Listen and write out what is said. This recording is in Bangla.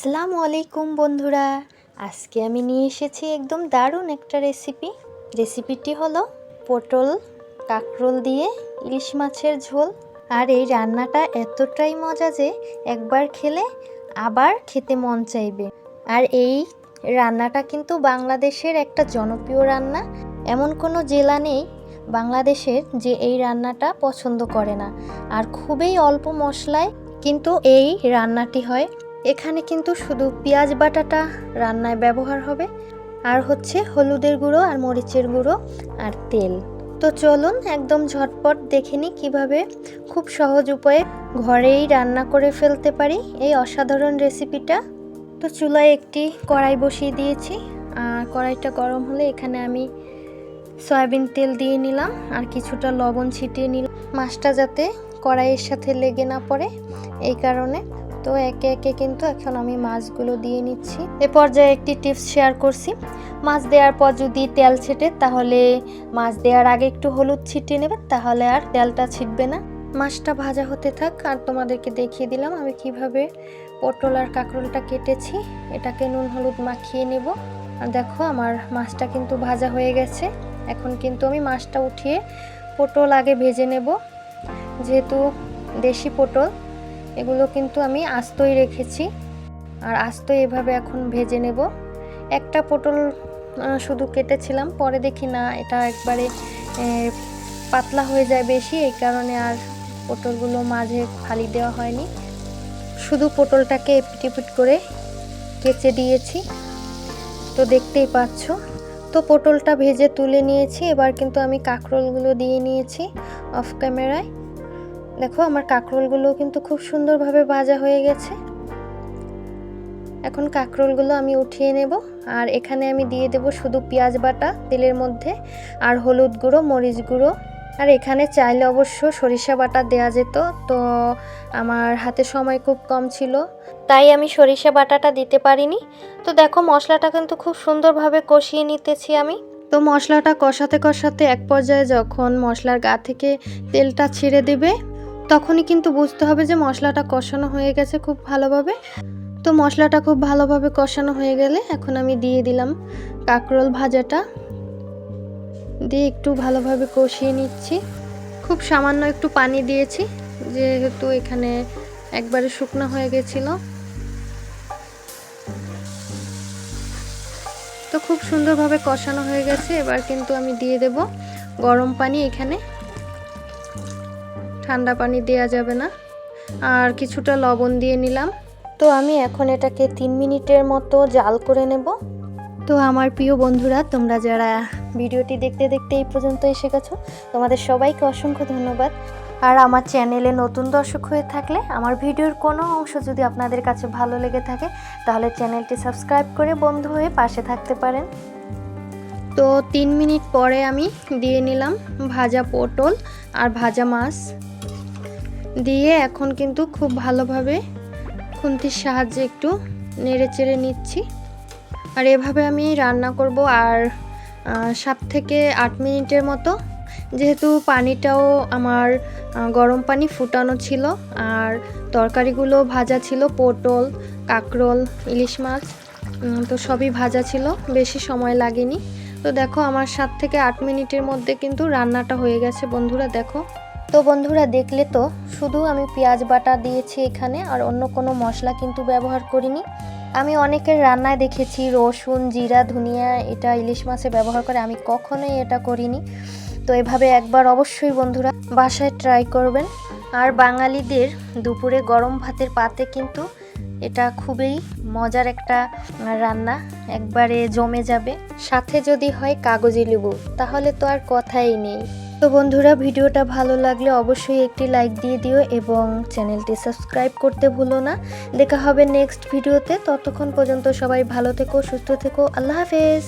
আসসালামু আলাইকুম বন্ধুরা। আজকে আমি নিয়ে এসেছি একদম দারুণ একটা রেসিপি রেসিপিটি হলো পটল কাঁকরোল দিয়ে ইলিশ মাছের ঝোল। আর এই রান্নাটা এতটাই মজা যে একবার খেলে আবার খেতে মন চাইবে। আর এই রান্নাটা কিন্তু বাংলাদেশের একটা জনপ্রিয় রান্না। এমন কোনো জেলা নেই বাংলাদেশের যে এই রান্নাটা পছন্দ করে না। আর খুবই অল্প মশলায় কিন্তু এই রান্নাটি হয় এখানে কিন্তু শুধু পেঁয়াজ বাটাটা রান্নায় ব্যবহার হবে, আর হচ্ছে হলুদের গুঁড়ো আর মরিচের গুঁড়ো আর তেল। তো চলুন একদম ঝটপট দেখে নিই কীভাবে খুব সহজ উপায়ে ঘরেই রান্না করে ফেলতে পারি এই অসাধারণ রেসিপিটা। তো চুলায় একটি কড়াই বসিয়ে দিয়েছি, আর কড়াইটা গরম হলে এখানে আমি সয়াবিন তেল দিয়ে নিলাম আর কিছুটা লবণ ছিটিয়ে নিলাম। মাছটা যাতে কড়াইয়ের সাথে লেগে না পড়ে, এই কারণে তো একে একে কিন্তু এখন আমি মাছগুলো দিয়ে নিচ্ছি। এ পর্যায়ে একটি টিপস শেয়ার করছি। মাছ দেওয়ার পর যদি তেল ছেটে, তাহলে মাছ দেওয়ার আগে একটু হলুদ ছিটিয়ে নেবেন তাহলে আর তেলটা ছিটবে না। মাছটা ভাজা হতে থাক, আর তোমাদেরকে দেখিয়ে দিলাম আমি কীভাবে পটল আর কাঁকরোলটা কেটেছি। এটাকে নুন হলুদ মাখিয়ে নেব। আর দেখো আমার মাছটা কিন্তু ভাজা হয়ে গেছে। এখন কিন্তু আমি মাছটা উঠিয়ে পটল আগে ভেজে নেব। যেহেতু দেশি পটল এগুলো কিন্তু আমি আস্তই রেখেছি। আর আস্ত এভাবে এখন ভেজে নেব। একটা পটল শুধু কেটেছিলাম, পরে দেখি না, এটা একবারে পাতলা হয়ে যায় বেশি, এই কারণে আর পটলগুলো মাঝে ফালি দেওয়া হয়নি। শুধু পটলটাকে এপিট করে কেচে দিয়েছি। তো দেখতেই পাচ্ছ। তো পটলটা ভেজে তুলে নিয়েছি, এবার কিন্তু আমি কাঁকরোলগুলো দিয়ে নিয়েছি অফ ক্যামেরায়। দেখো, আমার কাঁকরোলগুলো কিন্তু খুব সুন্দরভাবে ভাজা হয়ে গেছে। এখন কাঁকরোলগুলো আমি উঠিয়ে নেব, আর এখানে আমি দিয়ে দেব শুধু পেঁয়াজ বাটা তেলের মধ্যে, আর হলুদ গুঁড়ো, মরিচ গুঁড়ো। আর এখানে চাইলে অবশ্য সরিষা বাটা দেওয়া যেত, তো আমার হাতে সময় খুব কম ছিল, তাই আমি সরিষা বাটাটা দিতে পারিনি। তো দেখো, মশলাটা কিন্তু খুব সুন্দরভাবে কষিয়ে নিতেছি আমি। তো মশলাটা কষাতে কষাতে এক পর্যায়ে যখন মশলার গা থেকে তেলটা ছিঁড়ে দেবে তখনই কিন্তু বুঝতে হবে যে মশলাটা কষানো হয়ে গেছে খুব ভালোভাবে। তো মশলাটা খুব ভালোভাবে কষানো হয়ে গেলে এখন আমি দিয়ে দিলাম কাঁকরোল ভাজাটা। দিয়ে একটু ভালোভাবে কষিয়ে নিচ্ছি। খুব সামান্য একটু পানি দিয়েছি, যেহেতু এখানে একবারে শুকনো হয়ে গেছিল। তো খুব সুন্দরভাবে কষানো হয়ে গেছে, এবার কিন্তু আমি দিয়ে দেব গরম পানি এখানে। ঠান্ডা পানি দেওয়া যাবে না। আর কিছুটা লবণ দিয়ে নিলাম। তো আমি এখন এটাকে তিন মিনিটের মতো জাল করে নেব। তো আমার প্রিয় বন্ধুরা, তোমরা যারা ভিডিওটি দেখতে দেখতে এই পর্যন্ত এসে গেছো, তোমাদের সবাইকে অসংখ্য ধন্যবাদ। আর আমার চ্যানেলে নতুন দর্শক হয়ে থাকলে, আমার ভিডিওর কোনো অংশ যদি আপনাদের কাছে ভালো লেগে থাকে, তাহলে চ্যানেলটি সাবস্ক্রাইব করে বন্ধু হয়ে পাশে থাকতে পারেন। তো তিন মিনিট পরে আমি দিয়ে নিলাম ভাজা পটল আর ভাজা মাছ। দিয়ে এখন কিন্তু খুব ভালোভাবে খুন্তির সাহায্যে একটু নেড়ে চেড়ে নিচ্ছি। আর এভাবে আমি রান্না করব আর সাত থেকে আট মিনিটের মতো। যেহেতু পানিটাও আমার গরম পানি ফুটানো ছিল আর তরকারিগুলো ভাজা ছিল পটল, কাঁকরোল, ইলিশ মাছ তো সবই ভাজা ছিল, বেশি সময় লাগেনি। তো দেখো আমার সাত থেকে আট মিনিটের মধ্যে কিন্তু রান্নাটা হয়ে গেছে বন্ধুরা, দেখো। তো বন্ধুরা, দেখলে তো, শুধু আমি পেঁয়াজ বাটা দিয়েছি এখানে, আর অন্য কোনো মশলা কিন্তু ব্যবহার করিনি। আমি অনেকের রান্নায় দেখেছি, রসুন, জিরা, ধনিয়া, এটা ইলিশ মাছে ব্যবহার করে, আমি কখনোই এটা করিনি। তো এভাবে একবার অবশ্যই বন্ধুরা বাসায় ট্রাই করবেন। আর বাঙালিদের দুপুরে গরম ভাতের পাতে কিন্তু এটা খুবই মজার একটা রান্না, একবারে জমে যাবে। সাথে যদি হয় কাগজি লেবু, তাহলে তো আর কথাই নেই। তো বন্ধুরা, ভিডিওটা ভালো লাগলে অবশ্যই একটি লাইক দিয়ে দিও এবং চ্যানেলটি সাবস্ক্রাইব করতে ভুলো না। দেখা হবে নেক্সট ভিডিওতে। ততক্ষণ পর্যন্ত সবাই ভালো থেকো, সুস্থ থেকো। আল্লাহ হাফেজ।